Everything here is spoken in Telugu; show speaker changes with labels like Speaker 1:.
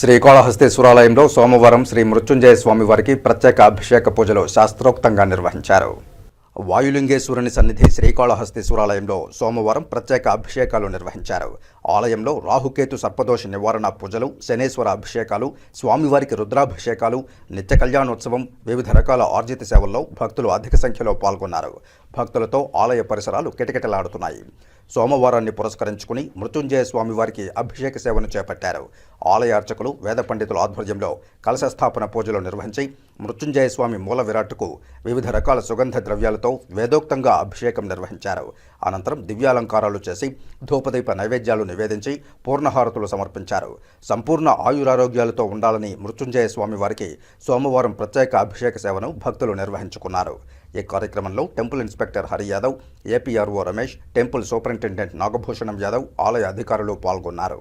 Speaker 1: శ్రీకాళహస్తీశ్వరాలయంలో సోమవారం శ్రీ మృత్యుంజయ స్వామి వారికి ప్రత్యేక అభిషేక పూజలు శాస్త్రోక్తంగా నిర్వహించారు. వాయులింగేశ్వరుని సన్నిధి శ్రీకాళహస్తీశ్వరాలయంలో సోమవారం ప్రత్యేక అభిషేకాలు నిర్వహించారు. ఆలయంలో రాహుకేతు సర్పదోష నివారణ పూజలు శనేశ్వర అభిషేకాలు స్వామివారికి రుద్రాభిషేకాలు నిత్య కళ్యాణోత్సవం వివిధ రకాల ఆర్జిత సేవల్లో భక్తులు అధిక సంఖ్యలో పాల్గొన్నారు. భక్తులతో ఆలయ పరిసరాలు కిటకిటలాడుతున్నాయి. సోమవారాన్ని పురస్కరించుకుని మృత్యుంజయ స్వామి వారికి అభిషేక సేవను చేపట్టారు. ఆలయ అర్చకులు వేద పండితుల ఆధ్వర్యంలో కలశస్థాపన పూజలు నిర్వహించి మృత్యుంజయ స్వామి మూల విరాట్కు వివిధ రకాల సుగంధ ద్రవ్యాలతో వేదోక్తంగా అభిషేకం నిర్వహించారు. అనంతరం దివ్యాలంకారాలు చేసి ధూపదీప నైవేద్యాలు నివేదించి పూర్ణహారతులు సమర్పించారు. సంపూర్ణ ఆయురారోగ్యాలతో ఉండాలని మృత్యుంజయ స్వామి వారికి సోమవారం ప్రత్యేక అభిషేక సేవను భక్తులు నిర్వహించుకున్నారు. ఈ కార్యక్రమంలో temple inspector Hari Yadav APRO Ramesh temple superintendent Nagabhushanam Yadav ఆలయ అధికారులు పాల్గొన్నారు.